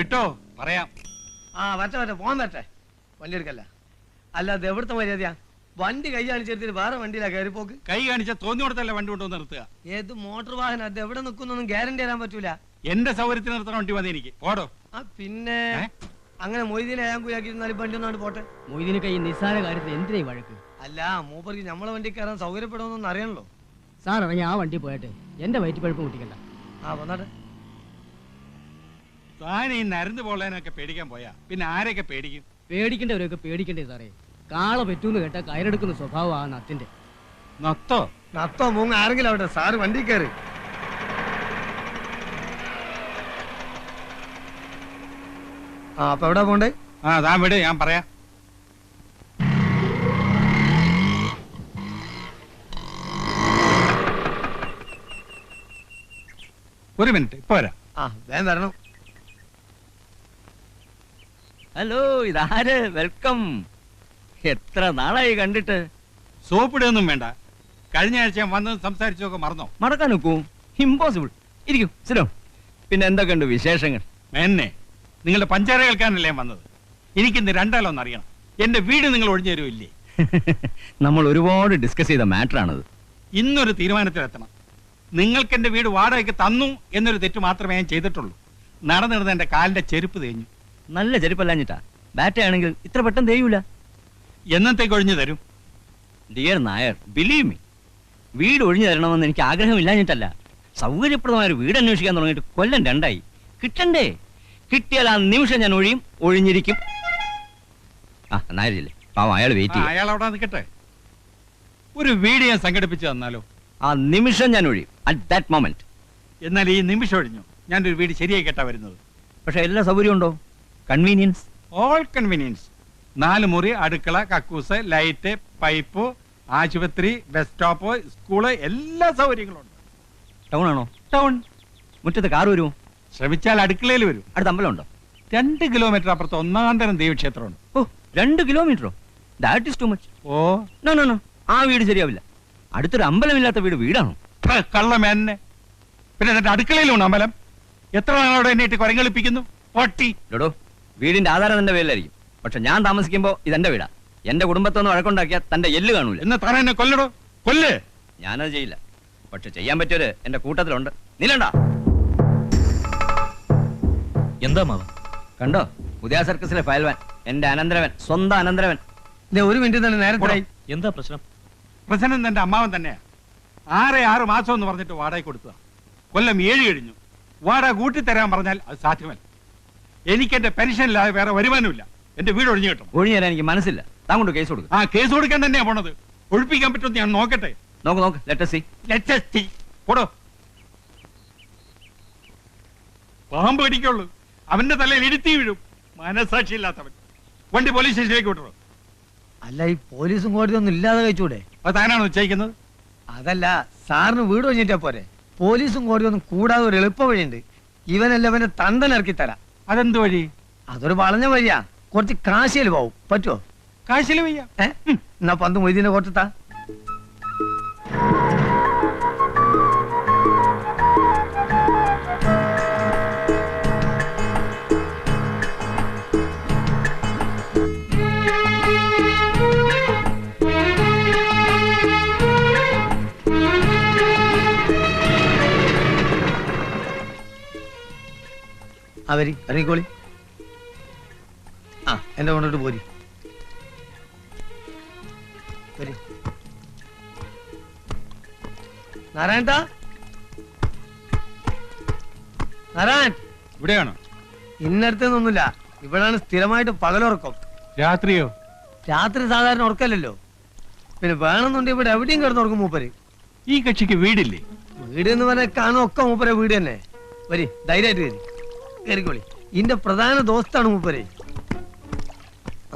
വിട്ടോ? പറയാം. ആ വരട്ടെ വരട്ടെ പോകാൻ വരട്ടെ. വണ്ടി എടുക്കല്ല അല്ല അത് എവിടുത്തെ മര്യാദയാ? വണ്ടി കൈ കാണിച്ചെടുത്തിട്ട് വേറെ വണ്ടിയിലാ കയറി പോക്ക്? കൈ കാണിച്ച തോന്നി കൊടുത്തല്ല വണ്ടി കൊണ്ടുവന്ന് നിർത്തുക? ഏത് മോട്ടോർ വാഹനം? അത് എവിടെ നിൽക്കുന്നൊന്നും ഗ്യാരണ്ടി തരാൻ പറ്റൂല. എന്റെ സൗകര്യത്തിന് നിർത്തണ വണ്ടി മതി എനിക്ക്. ഓടോ ആ പിന്നെ അങ്ങനെ മൊയ്തീനെ അയാൻ കുയാക്കിയിരുന്നാലും വണ്ടി ഒന്നാണ് പോട്ടെ? മൊയ്തീനൊക്കെ കൈ നിസ്സാര കാര്യത്തിൽ എന്തിനാ ഈ വഴക്ക്? അല്ല മൂപ്പർക്ക് നമ്മളെ വണ്ടി കയറാൻ സൗകര്യപ്പെടുമെന്നൊന്നും അറിയണല്ലോ. സാർ ഇറങ്ങി ആ വണ്ടി പോയട്ടെ. എന്റെ വയറ്റിപ്പഴുപ്പ് പഴുപ്പം കുട്ടിക്കണ്ട ആ വന്നാട്ടെ. താൻ ഈ നരന്ന് പോളേനൊക്കെ പേടിക്കാൻ പോയാ. പിന്നെ ആരെയൊക്കെ പേടിക്കും? പേടിക്കേണ്ടവരൊക്കെ പേടിക്കണ്ടേ സാറേ. കാള പറ്റൂന്ന് കേട്ടാ കയറെടുക്കുന്ന സ്വഭാവം ആ നത്തിന്റെ. നത്തോ? നത്തോ മൂങ്ങ ആരെങ്കിലും അവിടെ സാറ് വണ്ടി കയറി. ആ അപ്പൊ എവിടെ പോണ്ടേ? ആ താൻ വിട് ഞാൻ പറയാം. ഒരു മിനിറ്റ് ഇപ്പൊ വരാം. ആ വേഗം വരണം. ഹലോ ഇതാര്? വെൽക്കം. എത്ര നാളായി കണ്ടിട്ട്? സോപ്പിടൊന്നും വേണ്ട. കഴിഞ്ഞ ആഴ്ച ഞാൻ വന്നത് സംസാരിച്ചൊക്കെ മറന്നോ? മറക്കാൻ നോക്കൂ ഇമ്പോസിബിൾ ഇരിക്കൂ സ്ഥിരം പിന്നെ എന്തൊക്കെയുണ്ട് വിശേഷങ്ങൾ? എന്നെ നിങ്ങളുടെ പഞ്ചാര കേൾക്കാനല്ലേ വന്നത്? എനിക്കിന്ന് രണ്ടാലൊന്ന് അറിയണം. എന്റെ വീട് നിങ്ങൾ ഒഴിഞ്ഞു തരുമില്ലേ നമ്മൾ ഒരുപാട് ഡിസ്കസ് ചെയ്ത മാറ്ററാണത്. ഇന്നൊരു തീരുമാനത്തിലെത്തണം. നിങ്ങൾക്ക് എന്റെ വീട് വാടകയ്ക്ക് തന്നു എന്നൊരു തെറ്റ് മാത്രമേ ഞാൻ ചെയ്തിട്ടുള്ളൂ. നടന്നിരുന്ന എന്റെ കാലിന്റെ ചെരുപ്പ് തേഞ്ഞു. നല്ല ചെരുപ്പല്ലാഞ്ഞിട്ടാ. ബാറ്റ ആണെങ്കിൽ ഇത്ര പെട്ടെന്ന് തെയ്യൂല എന്നത്തെ കൊഴിഞ്ഞു തരും? ഡിയർ നായർ ബിലീവ് മീ വീട് ഒഴിഞ്ഞു തരണമെന്ന് എനിക്ക് ആഗ്രഹമില്ലാഞ്ഞിട്ടല്ല. സൗകര്യപ്രദമായ ഒരു വീട് അന്വേഷിക്കാൻ തുടങ്ങിയിട്ട് കൊല്ലം രണ്ടായി. കിട്ടണ്ടേ? കിട്ടിയാൽ ആ നിമിഷം ഞാൻ ഒഴിയും ഒഴിഞ്ഞിരിക്കും. ആ നായരില്ലേ? പാവം അയാൾ വെയിറ്റ് ചെയ്യും. അയാൾ അവിടെ നിൽക്കട്ടെ. ഒരു വീട് ഞാൻ സംഘടിപ്പിച്ചു തന്നാലോ? ആ നിമിഷം ഞാൻ ഒഴിയും അറ്റ് ദാറ്റ് മൊമെന്റ് എന്നാൽ ഈ നിമിഷം ഒഴിഞ്ഞു. ഞാനൊരു വീട് ശരിയായി കേട്ടാ വരുന്നത്. പക്ഷെ എല്ലാ സൗകര്യം ഉണ്ടോ? കൺവീനിയൻസ് ഓൾ കൺവീനിയൻസ് നാല് മുറി അടുക്കള കക്കൂസ് ലൈറ്റ് പൈപ്പ് ആശുപത്രി ബസ് സ്റ്റോപ്പ് സ്കൂൾ എല്ലാ സൗകര്യങ്ങളും ഉണ്ട്. ടൗൺ ആണോ? ടൗൺ മുറ്റത്ത് കാർ വരുമോ? ശ്രമിച്ചാൽ അടുക്കളയിൽ വരും. അടുത്ത അമ്പലം ഉണ്ടോ? രണ്ട് കിലോമീറ്റർ അപ്പുറത്ത് ഒന്നാം തരം ദേവീക്ഷേത്രമുണ്ട്. ഓ രണ്ട് കിലോമീറ്ററോ that is too much oh. No no no ആ വീട് ശരിയാവില്ല. അടുത്തൊരു അമ്പലമില്ലാത്ത വീട് വീടാണോ? കള്ളമേന്നെ പിന്നെ എന്നിട്ട് അടുക്കളയിലുണ്ട് അമ്പലം? എത്ര നാളോടെ എന്നെ ഇട്ട് കുരങ്ങളിപ്പിക്കുന്നു? പൊട്ടി. വീടിന്റെ ആധാരം തന്റെ പേരിലായിരിക്കും. പക്ഷെ ഞാൻ താമസിക്കുമ്പോ ഇതെന്റെ വീടാ. എന്റെ കുടുംബത്തൊന്നും വഴക്കുണ്ടാക്കിയാൽ തന്റെ എല്ല് കാണൂല. എന്ന് താൻ എന്നെ കൊല്ലടോ? കൊല്ലേ! ഞാനത് ചെയ്യില്ല. പക്ഷെ ചെയ്യാൻ പറ്റിയൊരു എന്റെ കൂട്ടത്തിലുണ്ട്. നിലണ്ട എന്താ മാവ? കണ്ടോ? പുതിയ സർക്കസിലെ ഫയൽവാൻ എന്റെ അനന്തരവൻ സ്വന്തം അനന്തരവൻ. ഒരു മിനിറ്റ് തന്നെ നേരത്തെ എന്താ പ്രശ്നം? പ്രശ്നം തന്റെ അമ്മാവൻ തന്നെയാ. ആറ് ആറ് മാസം എന്ന് പറഞ്ഞിട്ട് വാടക കൊടുത്തതാ. കൊല്ലം ഏഴ് കഴിഞ്ഞു. വാടക കൂട്ടിത്തരാൻ പറഞ്ഞാൽ അത് സാധ്യമല്ല. എനിക്ക് എന്റെ പെൻഷനില്ലാതെ വേറെ വരുമാനമില്ല. എന്റെ വീട് ഒഴിഞ്ഞു കിട്ടും. ഒഴിഞ്ഞു തരാൻ എനിക്ക് മനസ്സില്ല. താൻ കൊണ്ട് കേസ് കൊടുക്കും. ആ കേസ് കൊടുക്കാൻ തന്നെയാ പോണത്. ഒഴിപ്പിക്കാൻ പറ്റുമെന്ന് ഞാൻ നോക്കട്ടെ. നോക്ക് നോക്ക്. Letter see Let see. പോടോ. പാമ്പ് കടിക്കുള്ളൂ അവന്റെ തലയിൽ ഇടുത്തി വീഴും. മനസാക്ഷി ഇല്ലാത്തവൻ. വണ്ടി പോലീസ് സ്റ്റേഷനിലേക്ക് വിട്ടോ അല്ല ഈ പോലീസും കോടതി ഒന്നും ഇല്ലാതെ കഴിച്ചൂടെ? അത് താനാണ് ഉച്ചയിക്കുന്നത് അതല്ല സാറിന് വീട് കഴിഞ്ഞിട്ടാ പോരെ. പോലീസും കോടതി ഒന്നും കൂടാതെ ഒരു എളുപ്പ വഴിയുണ്ട് ഇവനല്ല അവന്റെ തന്തനിറക്കി തരാം അതെന്ത് വഴി? അതൊരു വളഞ്ഞ വഴിയാ. കുറച്ച് കാശിയിൽ പോവും. പറ്റുമോ കാശിയിൽ വയ്യ. എന്നാ പന്ത് മൊയ്തീനെ കൊടുത്താ അവരി ഇറങ്ങിക്കോളി. ആ എന്റെ കൊണ്ടിട്ട് പോരി. വരി. നാരായണ നാരായൺ. ഇവിടെയാണോ? ഇന്നടുത്തൊന്നുമില്ല ഇവിടാണ് സ്ഥിരമായിട്ട് പകലുറക്കം. രാത്രിയോ? രാത്രി സാധാരണ ഉറക്കല്ലല്ലോ. പിന്നെ വേണമെന്നുണ്ടെങ്കിൽ ഇവിടെ എവിടെയും കിടന്നുറക്കും മൂപ്പര്. ഈ കക്ഷിക്ക് വീടില്ലേ? വീട് എന്ന് പറഞ്ഞാൽ കാണും ഒക്കെ മൂപ്പരെ വീട് തന്നെ. വരി ധൈര്യമായിട്ട് വരി. കയറിക്കോളി ഇന്റെ പ്രധാന ദോസ്താണ് മൂപ്പരെ.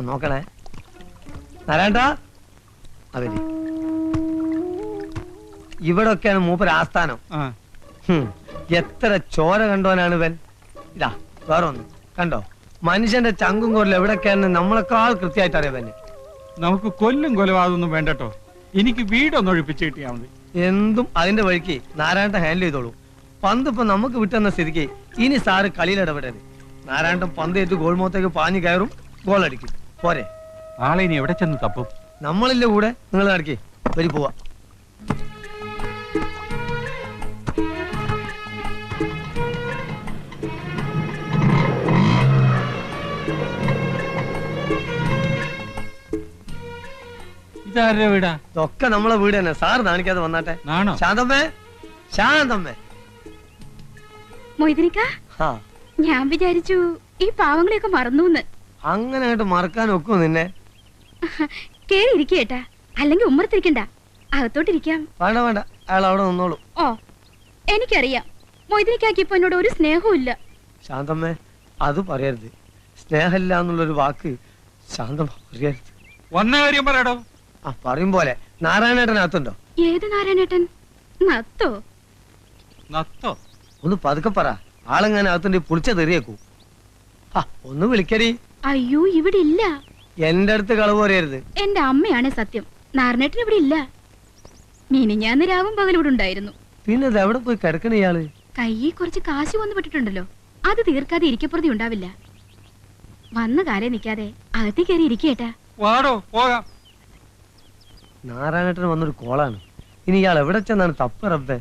നോക്കണേ. നാരായണ അവർ. ഇവിടെ ഒക്കെയാണ് മൂപ്പര് ആസ്ഥാനം. എത്ര ചോര കണ്ടോനാണ് ഇവൻ? ഇതാ വേറെ ഒന്ന്. കണ്ടോ? മനുഷ്യന്റെ ചങ്കും കൊല്ലം എവിടെയൊക്കെയാണെന്ന് നമ്മളെക്കാൾ കൃത്യമായിട്ട് അറിയാൻ നമുക്ക് കൊല്ലും കൊലവാതൊന്നും വേണ്ടട്ടോ. എനിക്ക് വീടൊന്നൊഴിപ്പിച്ച് കിട്ടിയാ മതി. എന്തും അതിന്റെ വഴിക്ക് നാരായണ ഹാൻഡിൽ ചെയ്തോളൂ. പന്ത് ഇപ്പൊ നമുക്ക് വിട്ടെന്ന സ്ഥിതിക്ക് ഇനി സാറ് കളിയിൽ ഇടപെടരുത്. നാരായണൻ പന്തേറ്റ് ഗോൾമോത്തേക്ക് പാഞ്ഞു കയറും ഗോൾ അടിക്കും. പോരെ. ആളെ ഇനി എവിടെ ചെന്ന് തപ്പും? നമ്മളില്ല കൂടെ? നിങ്ങൾ നടക്കേ. വരി പോവാ. ഇതാരുടെ വീടാ? ഇതൊക്കെ നമ്മളെ വീട് തന്നെ. സാർ കാണിക്കാതെ വന്നാട്ടെ. നാണോ? ശാന്തമ്മേ. ശാന്തമ്മേ. മൊയ്തിനിക്ക ഞാൻ വിചാരിച്ചു ഈ പാവങ്ങളെയൊക്കെ മറന്നു അങ്ങനെ മറക്കാൻ ഒക്കും നിന്നെ? കേറി ഇരിക്കേട്ടാ അല്ലെങ്കിൽ ഉമ്മറത്തിരിക്കണ്ട. അകത്തോട്ടിരിക്കാം. വേണ്ട വേണ്ട. അയാൾ അവിടെ നിന്നോളൂ. ഓ എനിക്കറിയാം. മൊയ്തിനിക്കാക്ക് ഇപ്പൊ എന്നോട് ഒരു സ്നേഹവും ഇല്ല ശാന്തമ്മേ അത് പറയരുത്. സ്നേഹമില്ല എന്നുള്ളൊരു വാക്ക് ശാന്തമ്മ പറയരുത്. വന്ന കാര്യം പറയടോ. ആ പറയും പോലെ. നാരായണേട്ടൻ അകത്തുണ്ടോ ഏത് നാരായണേട്ടൻ? നത്തോ? നത്തോ? ഒന്ന് പതുക്കെ പറ. ആളെങ്ങനെ അകത്തുണ്ട് പുളിച്ച തെറിയേക്കൂ. ആ ഒന്ന് വിളിക്കരി അയ്യോ ഇവിടെ ഇല്ല. എന്റെ അടുത്ത് കളവ് പറയരുത്. എന്റെ അമ്മയാണ് സത്യം. നാരണേട്ടൻ ഇവിടെ ഇല്ല. മിനിഞ്ഞാന്ന് രാവും പകൽ ഇവിടെ ഉണ്ടായിരുന്നു. പിന്നെ അത് എവിടെ പോയി കിടക്കണ ഇയാൾ? കയ്യിൽ കുറച്ച് കാശ് വന്നു പെട്ടിട്ടുണ്ടല്ലോ. അത് തീർക്കാതെ ഇരിക്കപ്പുറതി ഉണ്ടാവില്ല. വന്ന കാലേ നിക്കാതെ അകത്തി കയറി ഇരിക്കേട്ടാ വാടോ പോകാം. നാരായണേട്ടൻ വന്നൊരു കോളാണ്. ഇനി ഇയാൾ എവിടെ ചെന്നാണ് തപ്പ് റബ്ബേ?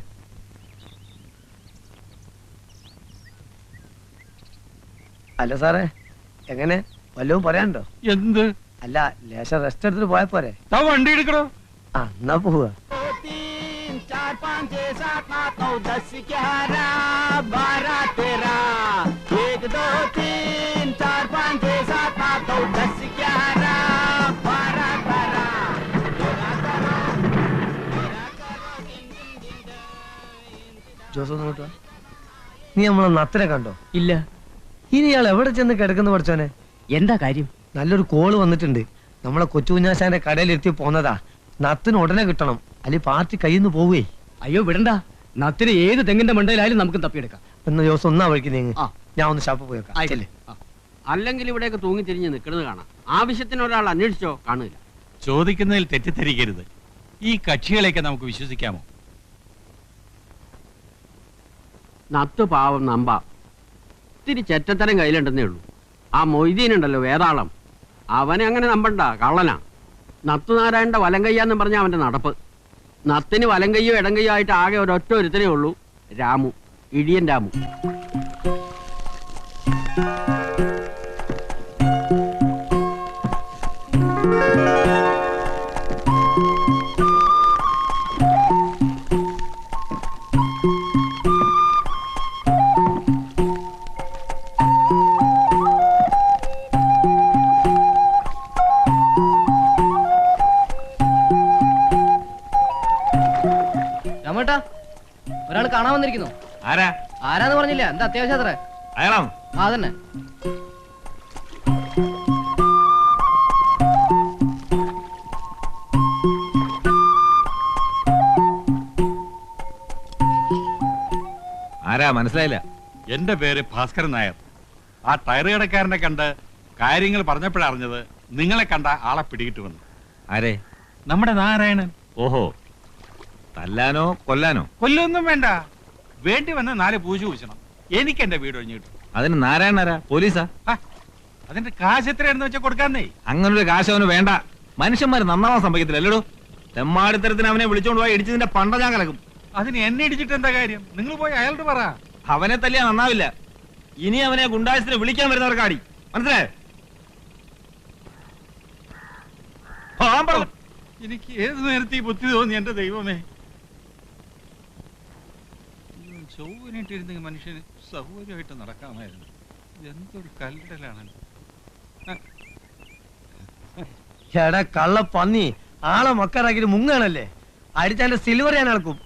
അല്ല സാറേ എങ്ങനെ വല്ലതും പറയാനുണ്ടോ എന്ത് അല്ല ലേശം റെസ്റ്റ് എടുത്തിട്ട് പോയാ പോരെ വണ്ടി എടുക്കണോ ആ എന്നാ പോവുക ഇങ്ങോട്ട് വാ. നീ നമ്മളെ നത്തിനെ കണ്ടോ ഇല്ല ഇനി ഇയാൾ എവിടെ ചെന്ന് കിടക്കുന്ന പഠിച്ചോനെ എന്താ കാര്യം? നല്ലൊരു കോൾ വന്നിട്ടുണ്ട്. നമ്മളെ കൊച്ചുകുഞ്ഞാശാന്റെ കടയിലെത്തി പോന്നതാ. നത്തിന് ഉടനെ കിട്ടണം. അല്ലെ പാർട്ടി കയ്യിൽ നിന്ന് പോവേ. അയ്യോ വിടണ്ട. നത്തിന് ഏത് തെങ്ങിന്റെ മണ്ടയിലായാലും നമുക്ക് തപ്പിയെടുക്കാം. എന്ന ദിവസം ഒന്നാ വഴിക്ക് നീങ്ങ്. ആ. ഞാൻ ഒന്ന് ഷാപ്പ് പോയി വെക്കാം. ചെല്ല്. അല്ലെങ്കിൽ ഇവിടെയൊക്കെ തൂങ്ങിത്തിരിഞ്ഞ് നിൽക്കുന്നത് കാണാം. ആവശ്യത്തിന് ഒരാൾ അന്വേഷിച്ചോ? കാണില്ല ചോദിക്കുന്നതിൽ തെറ്റിദ്ധരിക്കരുത്. ഈ കക്ഷികളെയൊക്കെ നമുക്ക് വിശ്വസിക്കാമോ? നത്ത് പാവം നമ്പ. ഇത്തിരി ചെറ്റത്തരം കയ്യിലുണ്ടെന്നേ ഉള്ളൂ. ആ മൊയ്തീനുണ്ടല്ലോ വേതാളം. അവനെ അങ്ങനെ നമ്പണ്ട കള്ളനാ. നത്തുനാരായണന്റെ വലം കയ്യാന്ന് പറഞ്ഞ അവന്റെ നടപ്പ്. നത്തിന് വലം കയ്യോ ഇടം കയ്യോ ആയിട്ട് ആകെ ഒരൊറ്റ ഒരുത്തനേ ഉള്ളൂ രാമു ഇടിയൻ രാമു. വന്നിരിക്കുന്നു. ആരാ? ആരാന്ന് പറഞ്ഞില്ല. എന്താ അത്യാവശ്യം അത്ര? അയാളാണ്? ആ തന്നെ ആരാ? മനസ്സിലായില്ല. എന്റെ പേര് ഭാസ്കരൻ നായർ. ആ ടയർ കടക്കാരനെ കണ്ട് കാര്യങ്ങൾ പറഞ്ഞപ്പോഴറിഞ്ഞത് നിങ്ങളെ കണ്ട ആളെ പിടികിട്ടുവന്നു ആരെ? നമ്മുടെ നാരായണൻ. ഓഹോ. തല്ലാനോ കൊല്ലാനോ? കൊല്ലൊന്നും വേണ്ട. വേണ്ടി വന്ന നാല് പൂജ കുഴിച്ചണം. എനിക്ക് എന്റെ വീട് ഒഴിഞ്ഞു കിട്ടും. അതിന് നാരായണനാരാ? പോലീസാ? അതിന്റെ കാശ് എത്രയാണെന്ന് വെച്ചാൽ കൊടുക്കാന്നേ. അങ്ങനൊരു കാശ് അവന് വേണ്ട. മനുഷ്യന്മാര് നന്നാവാൻ സംഭവിക്കത്തില്ല അല്ലടോ? തെമ്മാടിത്തരത്തിന് അവനെ വിളിച്ചോണ്ട് പോയി ഇടിച്ചതിന്റെ പണ്ട ഞാൻ കലക്കും. അതിന് എന്നെ ഇടിച്ചിട്ട് എന്താ കാര്യം? നിങ്ങൾ പോയി അയാളോട് പറ. അവനെ തല്ലിയാ നന്നാവില്ല. ഇനി അവനെ ഗുണ്ടായസിന് വിളിക്കാൻ വരുന്നവർക്ക് അടി മനസ്സിലായോ? എനിക്ക് ഏത് നേരത്തെ ഈ ബുദ്ധി തോന്നി എന്റെ ദൈവമേ? ചൊവ്വനായിട്ടിരുന്നെങ്കിൽ മനുഷ്യന് സൗകര്യമായിട്ട് നടക്കാമായിരുന്നു. എന്തൊരു കല്ലടലാണല്ലോ ചേടാ കള്ള പന്നി. ആളെ മക്കറാക്കിട്ട് മുങ്ങാണല്ലേ? അടിച്ചാന്റെ സിൽവർ ഞാൻ അളക്കും.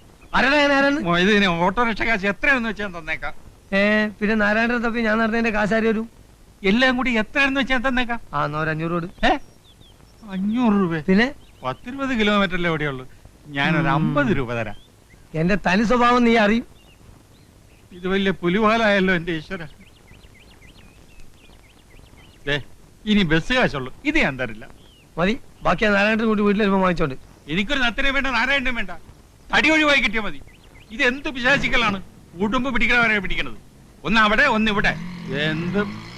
ഇതിന് ഓട്ടോറിക്ഷ കാശ് എത്രയാണെന്ന് വെച്ചാൽ തന്നേക്കാം. ഏ പിന്നെ നാരായണൻ തപ്പി ഞാൻ നടന്നതിന്റെ കാശാരി വരും? എല്ലാം കൂടി എത്രയാണെന്ന് വെച്ചാൽ തന്നേക്കാം. ആ അഞ്ഞൂറ് കൊടു. ഏ? അഞ്ഞൂറ് രൂപ? പിന്നെ? പത്തിരുപത് കിലോമീറ്ററിലെ എവിടെയുള്ളൂ ഞാനൊരു അമ്പത് രൂപ തരാം. എന്റെ തനി സ്വഭാവം നീ അറിയും. ഇത് വലിയ പുലിവാലായല്ലോ എന്റെ ഈശ്വര. ഇനി ബസ് കാശുള്ളൂ. ഇത് ഞാൻ തരില്ല. മതി. ബാക്കി ആ നാരായണൻ കൂട്ടി വീട്ടിൽ വരുമ്പോ വാങ്ങിച്ചോണ്ട്. എനിക്കൊരു നത്തനെ വേണ്ട നാരായണനും വേണ്ട. തടി ഒഴിവായി കിട്ടിയാൽ മതി. ഇത് എന്ത് പിശാചിക്കലാണ്? ഉടുമ്പ് പിടിക്കണവരെ പിടിക്കണത്. ഒന്ന് അവിടെ ഒന്ന് ഇവിടെ. എന്ത്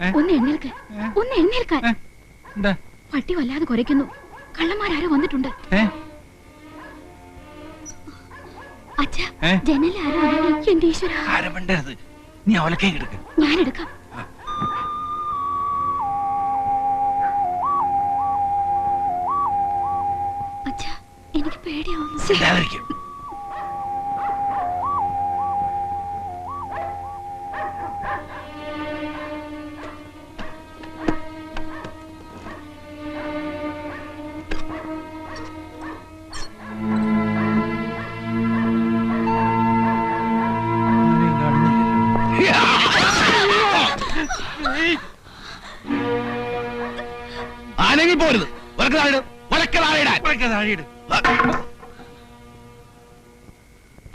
ഏ? ഏ? ഒന്ന് എഴുന്നേൽക്കാൻ. പട്ടി വല്ലാതെ കുരയ്ക്കുന്നു. കള്ളന്മാരാരോ വന്നിട്ടുണ്ട്. അച്ഛാ ജനലിൽ ആരോ അനങ്ങി. എന്റെ ഈശ്വര. ആരും നീ അവലക്കേ ഞാനെടുക്കാം അച്ഛാ എനിക്ക് പേടിയാവുന്നു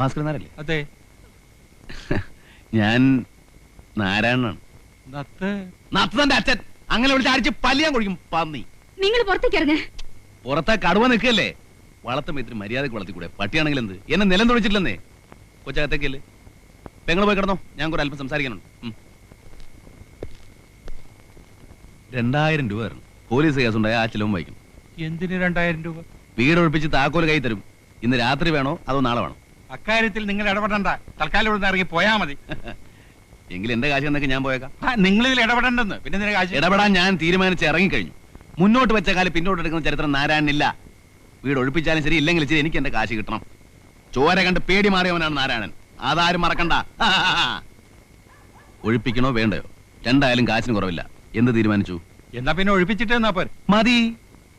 ഭാസ്കരൻ അതെ. ഞാൻ നാരായണനാണ്. നത്തന്റെ അച്ഛൻ. അങ്ങനെ വിളിച്ച് അടിച്ച് പല്ലിയാൻ കുഴിക്കും പന്നി. നിങ്ങൾ പുറത്തേക്ക് ഇറങ്ങ. പുറത്തെ കടുവ നിൽക്കല്ലേ വളർത്തും ഇത്തിരി മര്യാദയ്ക്ക് വളർത്തിക്കൂടെ? പട്ടിയാണെങ്കിൽ എന്ത്? എന്നെ നിലം തൊഴിച്ചിട്ടില്ലെന്നേ? കൊച്ചകത്തേക്കല്ലേ പെങ്ങൾ പോയി കിടന്നോ? ഞാൻ കൂടെ അല്പം സംസാരിക്കാനുണ്ട്. രണ്ടായിരം രൂപ തരണം. പോലീസ് കേസുണ്ടായ ആ ചിലവും വായിക്കും. എന്തിന് രണ്ടായിരം രൂപ? വീട് ഒഴിപ്പിച്ച് താക്കോൽ കൈ തരും. ഇന്ന് രാത്രി വേണോ? അതോ നാളെ വേണോ? അക്കാര്യത്തിൽ നിങ്ങൾ ഇടപെടണ്ട. തൽക്കാലം ഇവിടെ ഇറങ്ങി പോയാ മതി. എങ്കിൽ എന്റെ കാശ് എന്നൊക്കെ ഞാൻ പോയേക്കാം. നിങ്ങൾ ഇതിൽ ഇടപെടണ്ടെന്ന്. പിന്നെ നിനക്ക് കാശ്? ഇടപെടാൻ ഞാൻ തീരുമാനിച്ച് ഇറങ്ങിക്കഴിഞ്ഞു. മുന്നോട്ട് വെച്ച കാലം പിന്നോട്ട് എടുക്കുന്ന ചരിത്രം നാരായണനില്ല. വീട് ഒഴിപ്പിച്ചാലും ശരി ഇല്ലെങ്കിൽ ശരി എനിക്ക് എന്റെ കാശ് കിട്ടണം. ചോര കണ്ട് പേടി മാറിയവനാണ് നാരായണൻ. അതാരും മറക്കണ്ട. ഒഴിപ്പിക്കണോ വേണ്ടയോ? രണ്ടായാലും കാശിന് കുറവില്ല. എന്ത് തീരുമാനിച്ചു? എന്നാ പിന്നെ ഒഴിപ്പിച്ചിട്ട് മതി.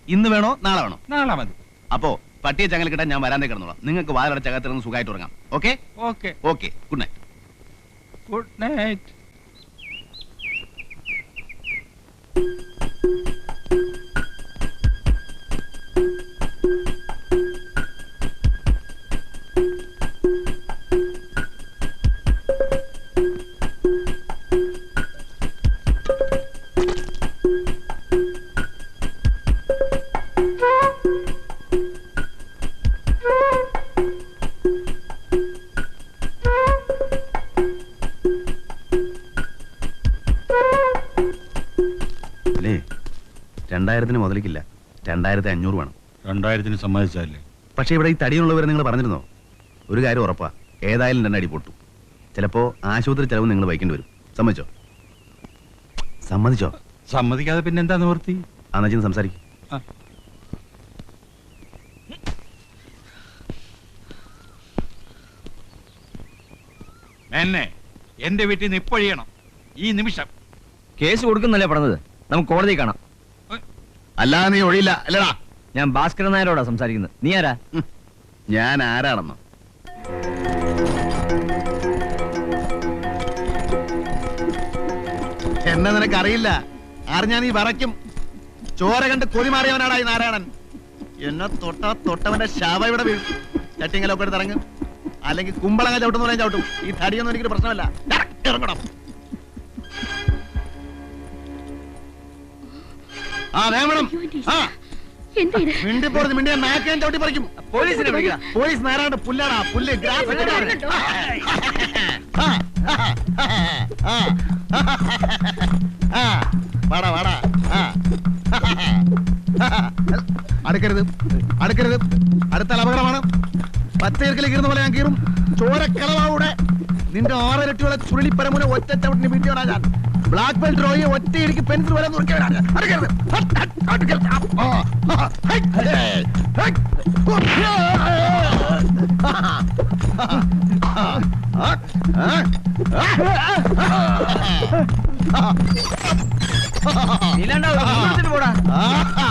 ഇന്ന് വേണോ? നാളെ വേണോ? നാളെ മതി. അപ്പോ പട്ടിയെ ചങ്ങല കിട്ടാൻ ഞാൻ വരാൻ കിടന്നോളാം. നിങ്ങൾക്ക് വാതിലടച്ച അകത്തിറങ്ങി സുഖമായിട്ട് ഉറങ്ങാം. Okay okay okay good night good night രണ്ടായിരത്തിന് മുതലിക്കില്ല. രണ്ടായിരത്തി അഞ്ഞൂറ് വേണം. രണ്ടായിരത്തിന് സമ്മതിച്ചാലേ. പക്ഷേ ഇവിടെ ഈ തടിയുള്ളവരെ നിങ്ങൾ പറഞ്ഞിരുന്നോ? ഒരു കാര്യം ഉറപ്പാ. ഏതായാലും രണ്ടടി പൊട്ടു. ചിലപ്പോ ആശുപത്രി ചെലവ് നിങ്ങൾ വഹിക്കേണ്ടി വരും. സമ്മതിച്ചോ? സമ്മതിച്ചോ? സമ്മതിക്കാതെ പിന്നെ എന്താ നിവർത്തി അന്നച്ചിന്ന് സംസാരിക്കും. എന്നെ എന്റെ വീട്ടിൽ നിന്ന് ഇപ്പൊഴിയണം ഈ നിമിഷം. കേസ് കൊടുക്കുന്നല്ലേ പറഞ്ഞത്? നമുക്ക് കോടതി കാണാം. അല്ലാതെ നീ ഒഴിയില്ല. അല്ലടാ. ഞാൻ ഭാസ്കരൻ നായരോടാ സംസാരിക്കുന്നത്. നീ ആരാ? ഞാൻ ആരാണെന്നോ? എന്നെ നിനക്കറിയില്ല. അറിഞ്ഞാ നീ വറയ്ക്കും ചോര കണ്ട് കൊതിമാറിയവനാടാ ഈ നാരായണൻ. എന്നെ തൊട്ട തൊട്ടവന്റെ ശവ ഇവിടെ വീഴും. ചട്ടിങ്ങലൊക്കെ എടുത്തിറങ്ങും. അല്ലെങ്കിൽ കുമ്പളങ്ങ ചവിട്ടുന്ന പറയാൻ ചവിട്ടും. ഈ തടിയൊന്നും എനിക്കൊരു പ്രശ്നമല്ല. ഇറങ്ങണം ആ വേണം ആ. എന്താ ഇത് മിണ്ടി പോறது മിണ്ടിയ നാക്കാൻ ചവിട്ടി പറിക്കും. പോലീസിനെ വിളിക്കാം. പോലീസ് നേരാണ്ട് പുല്ലാടാ പുല്ല് ഗ്രാഫ് ഇട്ടിട്ടാണ്. ആ, ആ, ആ, വാടാ വാടാ. ആ. അടുക്കരുത് അടുക്കരുത്. അടുത്താൽ അപകടമാണ്. പച്ചയിറക്കിലേക്ക് ഇരുന്ന പോലെ ഞാൻ കീറും. ചോരക്കളവാവിടെ. നിന്റെ ആറരട്ടിയുള്ള ചുരുളിപ്പരമുന ഒറ്റ ചവിട്ടിന് വീട്ടിയോടാ ഞാൻ. ബ്ലാക്ക് ബെൽറ്റ് റോയെ ഒറ്റയിടിക്ക് പെൻസിൽ വരെ നുറുക്കിയവനാണ് ഞാൻ. അടുക്കരുത് ഹട്ട്, ഹട്ട്, അടുക്കരുത്. ആ, ആ, ഹൈ, ഹേ, ഹൈ. നീലാണ്ടാ പോടാ ആ, ആ,